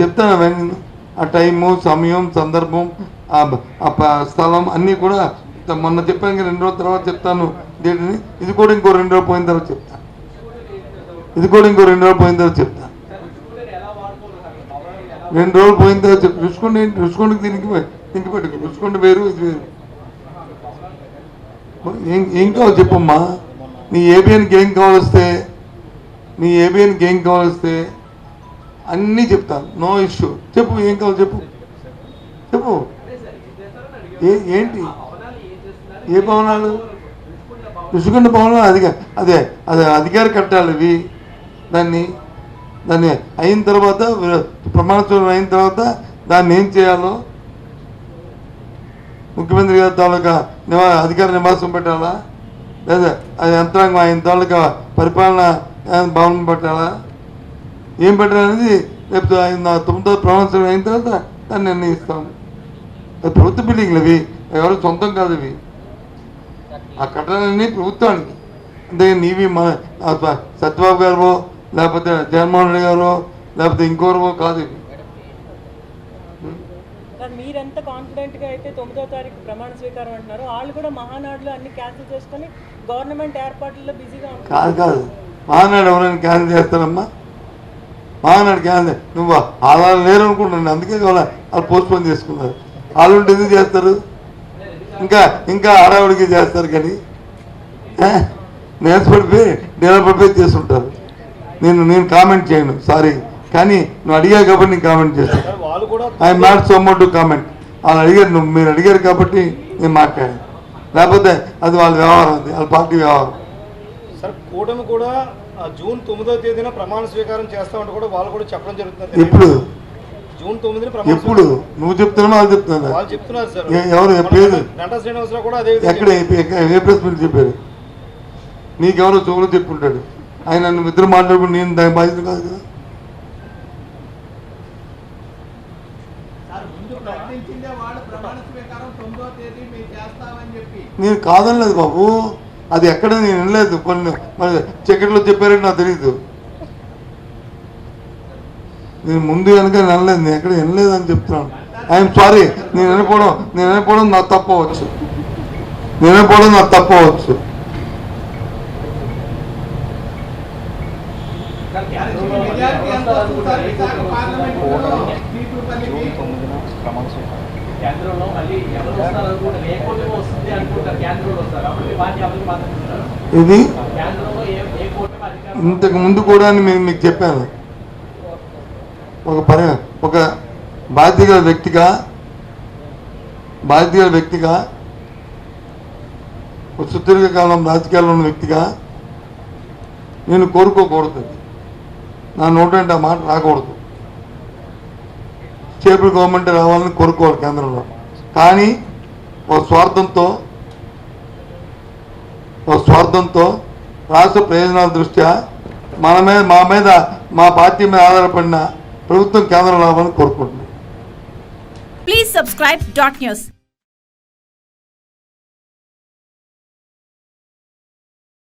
చెప్తాను అవన్నీ ఆ టైము సమయం సందర్భం ఆ స్థలం అన్నీ కూడా మొన్న చెప్పాను రెండు రోజుల తర్వాత చెప్తాను దేనిని ఇది కూడా ఇంకో రెండు రోజులు పోయిన తర్వాత చెప్తాను ఇది కూడా ఇంకో రెండు రోజులు పోయిన తర్వాత చెప్తాను రెండు రోజులు పోయిన తర్వాత చెప్పు రుచుకోండి ఏంటి? రుచుకోండికి దీనికి దీనికి పెట్టుకో. రుచుకోండి వేరు ఇది వేరు. ఏం ఏం కావాలి చెప్పమ్మా? నీ ఏబిఎన్కి ఏం కావాల్స్తే నీ ఏబిఎన్కి ఏం కావాల్స్తే అన్నీ చెప్తాను. No issue. చెప్పు ఏం కావాలి చెప్పు. చెప్పు. ఏ ఏంటి? ఏ భవనాలు? ఋషికొండ భవనాలు అధిక అదే అదే అధికార కట్టాలి ఇవి. దాన్ని దాన్ని అయిన తర్వాత ప్రమాణోత్సవం అయిన తర్వాత దాన్ని ఏం చేయాలో? ముఖ్యమంత్రి గారి తాలూకా నివా అధికార నివాసం పెట్టాలా? లేదా అది యంత్రాంగం ఆయన తాలూకా పరిపాలన భవనం పెట్టాలా? ఏం పెట్టాలనేది రేపు ఆయన నా తొమ్మిదో ప్రమాణ అయిన తర్వాత దాన్ని నిర్ణయిస్తాం అది ప్రభుత్వ బిల్డింగ్లు ఇవి ఎవరు సొంతం కాదు ఇవి ఆ కట్టడాలన్నీ ప్రభుత్వానికి. అంతే నీవి మన సత్యబాబు గారు లేకపోతే జగన్మోహన్ రెడ్డి గారు లేకపోతే ఇంకోరో కాదు ఇవి. మీరెంత కాన్ఫిడెంట్గా అయితే తొమ్మిదో తారీఖు ప్రమాణ స్వీకారం అంటున్నారు వాళ్ళు కూడా మహానాడులో అన్ని క్యాన్సిల్ చేసుకొని గవర్నమెంట్ ఏర్పాట్లలో బిజీగా ఉంటారు కాదు కాదు. మహానాడు ఎవరైనా క్యాన్సిల్ చేస్తారమ్మా? క్యాన్సిల్ నువ్వు? ఆధారం లేరు అనుకుంటున్నాను. అందుకే వాళ్ళ వాళ్ళు పోస్ట్ పోన్ చేసుకున్నారు. వాళ్ళు ఉంటే ఎందుకు చేస్తారు? ఇంకా ఇంకా ఆడవాడికి చేస్తారు కానీ? నేర్చుపడిపోయి డెవలప్ చేస్తుంటారు. నేను నేను కామెంట్ చేయను సారీ కానీ నువ్వు అడిగావు కాబట్టి నేను కామెంట్ చేస్తాను I not so mote to comment వాళ్ళు అడిగారు నువ్వు మీరు అడిగారు కాబట్టి నేను మాట్లాడాను. లేకపోతే అది వాళ్ళ వ్యవహారం అది వాళ్ళ పార్టీ వ్యవహారం. సార్ కూటమి కూడా జూన్ తొమ్మిదో తేదీన ప్రమాణ స్వీకారం చేస్తామంటే కూడా వాళ్ళు కూడా చెప్పడం జరుగుతుంది. ఎప్పుడు జూన్ తొమ్మిదిన ప్రమాణ ఎప్పుడు? స్వీకారం- నువ్వు చెప్తున్నావు వాళ్ళు చెప్తున్నా వాళ్ళు చెప్తున్నారు సార్. ఎవరు? పేరు? గంటా- శ్రీనివాసరావు కూడా అదే ఎక్కడ ఏ- ప్రెస్ మీట్ చెప్పారు? నీకెవరో చెవులు చెప్పుంటాడు ఆయన నువ్వు ఇద్దరు మాట్లాడుకుని నేను దాని బాధ్యత కాదు కదా. తొమ్మిదో నేను కాదనలేదు బాబు. అది ఎక్కడ నేను వినలేదు. కొన్ని మరి చక్కెట్లో చెప్పారని నాకు తెలియదు నేను ముందు వెనక వినలేదు. నేను ఎక్కడ వినలేదు అని చెప్తున్నాను. ఐఎమ్ సారీ నేను వినకపోవడం నేను వినకపోవడం నాకు తప్పవచ్చు. నేను వినకపోవడం నాకు తప్పవచ్చు. మెజారిటీ కేంద్రంలో మళ్ళీ ఎవరు వస్తారు అనుకుంటారు ఏ కూటమి వస్తుంది అనుకుంటారు కేంద్రంలో వస్తారు. అప్పుడు పార్టీ ఇది? కేంద్రంలో ఏ ఏ కూటమి అధికారం ఇంతకు ముందు కూడా నేను మీకు చెప్పాను. ఒక పరి ఒక బాధ్యత వ్యక్తిగా బాధ్యత గల వ్యక్తిగా ఒక సుదీర్ఘకాలం రాజకీయాల్లో ఉన్న వ్యక్తిగా నేను కోరుకోకూడదు నా నోటంటే ఆ మాట రాకూడదు. స్టేబుల్ గవర్నమెంట్ రావాలని కోరుకోవాలి కేంద్రంలో. కానీ ఒక స్వార్థంతో ఒక స్వార్థంతో రాష్ట్ర ప్రయోజనాల దృష్ట్యా మన మీద మా మీద మా పార్టీ మీద ఆధారపడిన ప్రభుత్వం కేంద్రం రావాలని కోరుకుంటున్నాం. Please subscribe dot news